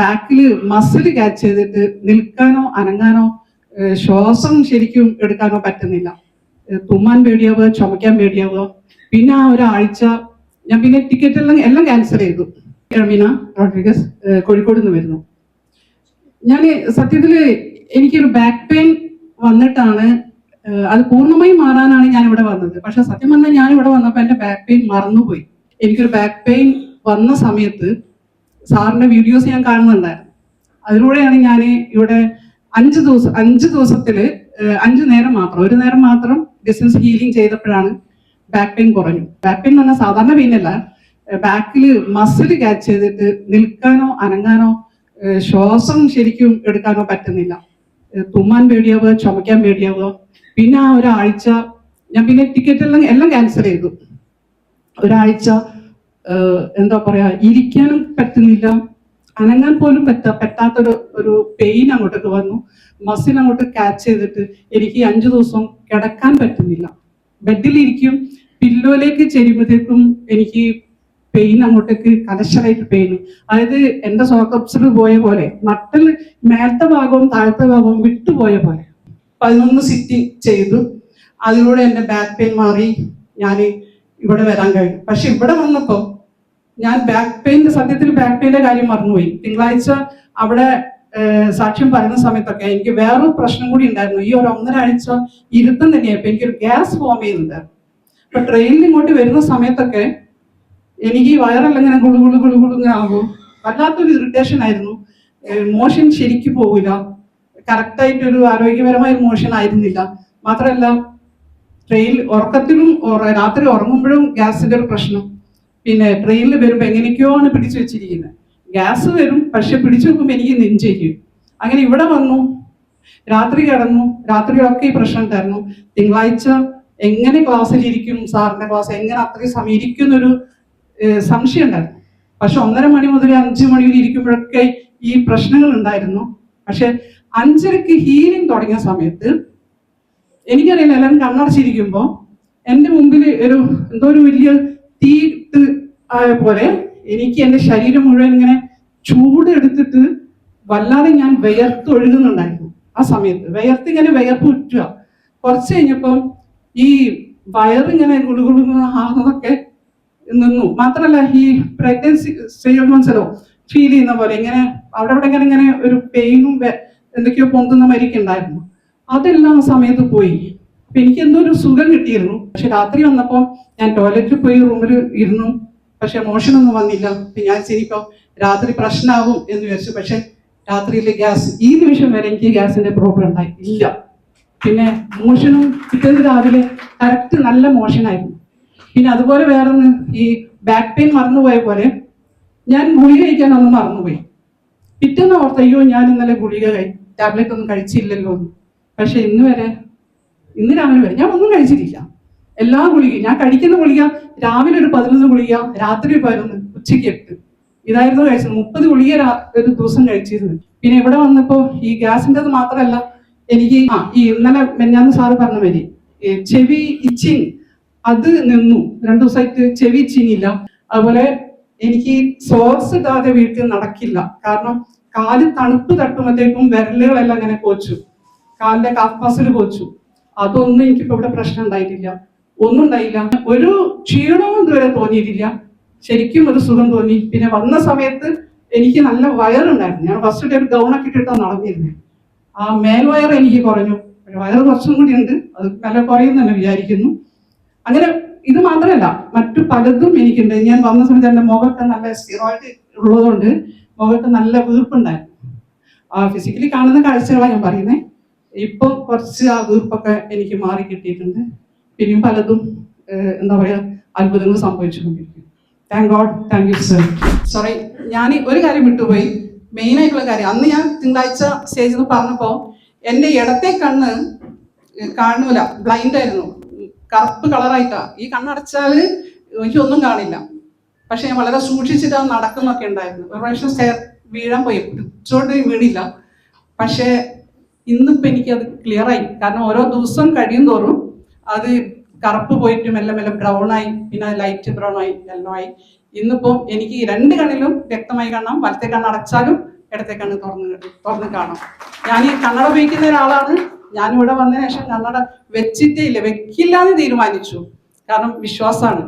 ബാക്കിൽ muscle catch ചെയ്തിട്ട് നിൽക്കാനോ അനങ്ങാനോ ശ്വാസം ശരിക്കും എടുക്കാനോ പറ്റുന്നില്ല. തുമ്മാൻ പേടിയാവുക ചുമക്കാൻ പേടിയാവുക. പിന്നെ ആ ഒരാഴ്ച ഞാൻ പിന്നെ ടിക്കറ്റ് എല്ലാം എല്ലാം ക്യാൻസൽ ചെയ്തു. റമീന റോഡ്രിഗസ് കോഴിക്കോട് നിന്ന് വരുന്നു. ഞാൻ സത്യത്തിൽ എനിക്കൊരു ബാക്ക് പെയിൻ വന്നിട്ടാണ് അത് പൂർണമായും മാറാനാണ് ഞാൻ ഇവിടെ വന്നത്. പക്ഷെ സത്യം പറഞ്ഞാൽ ഞാൻ ഇവിടെ വന്നപ്പോൾ എന്റെ ബാക്ക് പെയിൻ മറന്നുപോയി. എനിക്കൊരു ബാക്ക് പെയിൻ വന്ന സമയത്ത് സാറിന്റെ വീഡിയോസ് ഞാൻ കാണുന്നുണ്ടായിരുന്നു. അതിലൂടെയാണ് ഞാൻ ഇവിടെ അഞ്ച് ദിവസം അഞ്ച് ദിവസത്തിൽ ഏഹ് അഞ്ച് നേരം മാത്രം ഒരു നേരം മാത്രം ഡിസ്റ്റൻസ് ഹീലിംഗ് ചെയ്തപ്പോഴാണ് ബാക്ക് പെയിൻ കുറഞ്ഞു. ബാക്ക് പെയിൻ എന്ന് പറഞ്ഞാൽ സാധാരണ പെയിൻ അല്ല. ബാക്കിൽ മസിൽ ക്യാച്ച് ചെയ്തിട്ട് നിൽക്കാനോ അനങ്ങാനോ ശ്വാസം ശരിക്കും എടുക്കാനോ പറ്റുന്നില്ല. തുമ്മാൻ പേടിയാവുക ചുമക്കാൻ പേടിയാവുക. പിന്നെ ആ ഒരാഴ്ച ഞാൻ പിന്നെ ടിക്കറ്റ് എല്ലാം എല്ലാം ക്യാൻസൽ ചെയ്തു. ഒരാഴ്ച എന്താ പറയാ ഇരിക്കാനും പറ്റുന്നില്ല. അനങ്ങാൻ പോലും പറ്റാ പറ്റാത്തൊരു ഒരു പെയിൻ അങ്ങോട്ടേക്ക് വന്നു. മസിൽ അങ്ങോട്ട് ക്യാച്ച് ചെയ്തിട്ട് എനിക്ക് അഞ്ചു ദിവസം കിടക്കാൻ പറ്റുന്നില്ല. ബെഡിൽ ബെഡിലിരിക്കും പില്ലോയിലേക്ക് ചെരുമ്പോഴത്തേക്കും എനിക്ക് പെയിൻ അങ്ങോട്ടേക്ക് കലശലായിട്ട് പെയിൻ അതായത് എന്റെ സോക്കപ്സിൽ പോയ പോലെ നട്ടൽ മേലത്തെ ഭാഗവും താഴത്തെ ഭാഗവും വിട്ടുപോയ പോലെ. പതിനൊന്ന് സിറ്റി ചെയ്തു. അതിലൂടെ എന്റെ ബാക്ക് പെയിൻ മാറി. ഞാൻ ഇവിടെ വരാൻ കഴിഞ്ഞു. പക്ഷെ ഇവിടെ വന്നപ്പോ ഞാൻ ബാക്ക് പെയിന്റെ സത്യത്തിൽ ബാക്ക് പെയിന്റെ കാര്യം മറന്നുപോയി. തിങ്കളാഴ്ച അവിടെ സാക്ഷ്യം പറയുന്ന സമയത്തൊക്കെ എനിക്ക് വേറൊരു പ്രശ്നം കൂടി ഉണ്ടായിരുന്നു. ഈ ഒരു ഒന്നര ആഴ്ച ഇരുത്തം തന്നെയായപ്പോ എനിക്കൊരു ഗ്യാസ് ഫോം ചെയ്യുന്നുണ്ടായിരുന്നു അപ്പൊ ട്രെയിനിൽ ഇങ്ങോട്ട് വരുന്ന സമയത്തൊക്കെ എനിക്ക് ഈ വയറെല്ലാം ഇങ്ങനെ ഗുളു ഗുളു ഗുളു ഗുളു ഇങ്ങനെ ആകും വല്ലാത്തൊരു ഇറിറ്റേഷൻ ആയിരുന്നു. മോഷൻ ശരിക്കും പോവില്ല. കറക്റ്റായിട്ട് ഒരു ആരോഗ്യപരമായ മോഷൻ ആയിരുന്നില്ല. മാത്രമല്ല ട്രെയിൻ ഉറക്കത്തിലും രാത്രി ഉറങ്ങുമ്പോഴും ഗ്യാസിന്റെ ഒരു പ്രശ്നം. പിന്നെ ട്രെയിനിൽ വരുമ്പോൾ എങ്ങനെയൊക്കെയോ ആണ് പിടിച്ചു വെച്ചിരിക്കുന്നത് ഗ്യാസ് വരും പക്ഷെ പിടിച്ചു വെക്കുമ്പോൾ എനിക്ക് നെഞ്ചേക്കും അങ്ങനെ ഇവിടെ വന്നു. രാത്രി കിടന്നു. രാത്രിയൊക്കെ ഈ പ്രശ്നം തരുന്നു. തിങ്കളാഴ്ച എങ്ങനെ ക്ലാസ്സിൽ ഇരിക്കും? സാറിന്റെ ക്ലാസ് എങ്ങനെ അത്രയും സമയം ഇരിക്കുന്നൊരു സംശയം ഉണ്ടായിരുന്നു. പക്ഷെ ഒന്നര മണി മുതൽ അഞ്ചു മണി വരെ ഇരിക്കുമ്പോഴൊക്കെ ഈ പ്രശ്നങ്ങൾ ഉണ്ടായിരുന്നു. പക്ഷെ അഞ്ചരക്ക് ഹീലിംഗ് തുടങ്ങിയ സമയത്ത് എനിക്കറിയില്ല എല്ലാവരും കണ്ണടച്ചിരിക്കുമ്പോ എന്റെ മുമ്പിൽ ഒരു എന്തോ ഒരു വലിയ തീട്ട് ആയ പോലെ എനിക്ക് എന്റെ ശരീരം മുഴുവൻ ഇങ്ങനെ ചൂട് എടുത്തിട്ട് വല്ലാതെ ഞാൻ വിയർത്തൊഴുകുന്നുണ്ടായിരുന്നു ആ സമയത്ത്. വിയർത്ത് ഇങ്ങനെ വിയർപ്പ് ഉറ്റുക. കുറച്ച് കഴിഞ്ഞപ്പം ഈ വയറിങ്ങനെ ഗുളുഗുളു ആകുന്നതൊക്കെ നിന്നു. മാത്രമല്ല ഈ പ്രഗ്നൻസി സ്റ്റേജ് മനസ്സിലോ ഫീൽ ചെയ്യുന്ന പോലെ ഇങ്ങനെ അവിടെ അവിടെ ഇങ്ങനെ ഇങ്ങനെ ഒരു പെയിനും എന്തൊക്കെയോ പൊന്തുന്ന മരിക്കുണ്ടായിരുന്നു അതെല്ലാം ആ സമയത്ത് പോയി. എനിക്ക് എന്തോ ഒരു സുഖം കിട്ടിയിരുന്നു. പക്ഷെ രാത്രി വന്നപ്പോൾ ഞാൻ ടോയ്ലറ്റിൽ പോയി റൂമിൽ ഇരുന്നു. പക്ഷെ മോഷനൊന്നും വന്നില്ല. ഞാൻ ശരിക്കും രാത്രി പ്രശ്നമാകും എന്ന് വിചാരിച്ചു. പക്ഷെ രാത്രിയിലെ ഗ്യാസ് ഈ നിമിഷം വരെ എനിക്ക് ഗ്യാസിന്റെ പ്രോബ്ലം ഉണ്ടായി. ഇല്ല. പിന്നെ മോഷനും പിറ്റേന്ന് രാവിലെ കറക്റ്റ് നല്ല മോഷനായിരുന്നു. പിന്നെ അതുപോലെ വേറൊന്ന് ഈ ബാക്ക് പെയിൻ മറന്നുപോയ പോലെ ഞാൻ ഗുളിക കഴിക്കാൻ ഒന്ന് മറന്നുപോയി. പിറ്റേന്ന് ഓർത്ത് അയ്യോ ഞാൻ ഇന്നലെ ഗുളിക കഴി ടാബ്ലറ്റ് ഒന്നും കഴിച്ചില്ലല്ലോ എന്ന് പക്ഷെ ഇന്ന് വരെ ഇന്ന് രാവിലെ വരെ. ഞാൻ ഒന്നും കഴിച്ചിട്ടില്ല. എല്ലാം ഗുളിക ഞാൻ കഴിക്കുന്ന ഗുളിക രാവിലെ ഒരു പതിനൊന്ന് ഗുളിക രാത്രി പതിനൊന്ന് ഉച്ചയ്ക്ക് എട്ട്. ഇതായിരുന്നു കഴിച്ചത്. മുപ്പത് ഗുളിക ഒരു ദിവസം കഴിച്ചിരുന്നു. പിന്നെ ഇവിടെ വന്നപ്പോ ഈ ഗ്യാസിന്റെത് മാത്രമല്ല എനിക്ക് ആ ഈ ഇന്നലെ മെഞ്ഞാന്ന് സാറ് പറഞ്ഞ മതി ചെവി ഇച്ചിങ് അത് നിന്നു. രണ്ടു ദിവസമായിട്ട് ചെവി ഇച്ചിങ് ഇല്ല. അതുപോലെ എനിക്ക് സോക്സ് ഇടാതെ വീട്ടിൽ നടക്കില്ല. കാരണം കാൽ തണുപ്പ് തട്ടുമ്പോഴത്തേക്കും വിരലുകളെല്ലാം അങ്ങനെ കോച്ചു കാലിന്റെ കാഫ് മസിൽ കോച്ചു അതൊന്നും എനിക്കിപ്പോ ഇവിടെ പ്രശ്നം ഉണ്ടായിട്ടില്ല. ഒന്നും ഉണ്ടായില്ല. ഒരു ക്ഷീണവും ഇതുവരെ തോന്നിയിട്ടില്ല. ശരിക്കും ഒരു സുഖം തോന്നി. പിന്നെ വന്ന സമയത്ത് എനിക്ക് നല്ല വയറുണ്ടായിരുന്നു ഞാൻ ഫസ്റ്റ് ഡേ ഒരു ഗൗണൊക്കെ ഇട്ടിട്ടാണ് നടന്നിരുന്നത് ആ മേൽവയർ എനിക്ക് കുറഞ്ഞു. വയറ് കുറച്ചും കൂടി ഉണ്ട്. അത് നല്ല കുറയും തന്നെ വിചാരിക്കുന്നു. അങ്ങനെ ഇത് മാത്രമല്ല മറ്റു പലതും എനിക്കുണ്ട്. ഞാൻ വന്ന സമയത്ത് എന്റെ മുഖമൊക്കെ നല്ല സ്റ്റിറോയിഡ് ഉള്ളതുകൊണ്ട് മുഖമൊക്കെ നല്ല വീർപ്പുണ്ടായിരുന്നു. ഫിസിക്കലി കാണുന്ന കാഴ്ചകളാണ് ഞാൻ പറയുന്നത് ഇപ്പം കുറച്ച് ആ വീർപ്പൊക്കെ എനിക്ക് മാറി കിട്ടിയിട്ടുണ്ട്. പിന്നെയും പലതും എന്താ പറയാ അത്ഭുതങ്ങൾ സംഭവിച്ചുകൊണ്ടിരിക്കും thank God thank you sir sorry ഞാൻ ഒരു കാര്യം വിട്ടുപോയി. മെയിൻ ആയിട്ടുള്ള കാര്യം അന്ന് ഞാൻ തിങ്കളാഴ്ച സ്റ്റേജിൽ നിന്ന് പറഞ്ഞപ്പോ എന്റെ ഇടത്തെ കണ്ണ് കാണൂല ബ്ലൈൻഡ് ആയിരുന്നു. കറുപ്പ് കളറായിട്ടാ. ഈ കണ്ണടച്ചാൽ എനിക്കൊന്നും കാണില്ല. പക്ഷെ ഞാൻ വളരെ സൂക്ഷിച്ചിട്ട് നടക്കുന്നൊക്കെ ഉണ്ടായിരുന്നു. ഒരു പ്രാവശ്യം സ്റ്റെയർ വീഴാൻ പോയി. പിടിച്ചോണ്ട് വീണില്ല. പക്ഷെ ഇന്നിപ്പോ എനിക്ക് അത് ക്ലിയർ ആയി. കാരണം ഓരോ ദിവസം കഴിയും തോറും അത് കറുപ്പ് പോയിട്ട് മെല്ലെ മെല്ലെ ബ്രൗൺ ആയി പിന്നെ ലൈറ്റ് ബ്രൗൺ ആയി യെല്ലോ ആയി. ഇന്നിപ്പോ എനിക്ക് രണ്ട് കണ്ണിലും വ്യക്തമായി കാണാം. വലത്തെ കണ്ണ് അടച്ചാലും ഇടത്തെ കണ്ണ് തുറന്ന് തുറന്ന് കാണാം. ഞാൻ ഈ കണ്ണട ഉപയോഗിക്കുന്ന ഒരാളാണ്. ഞാൻ ഇവിടെ വന്നതിന് ശേഷം കണ്ണട വെച്ചിട്ടേ ഇല്ല. വെക്കില്ല എന്ന് തീരുമാനിച്ചു. കാരണം വിശ്വാസമാണ്.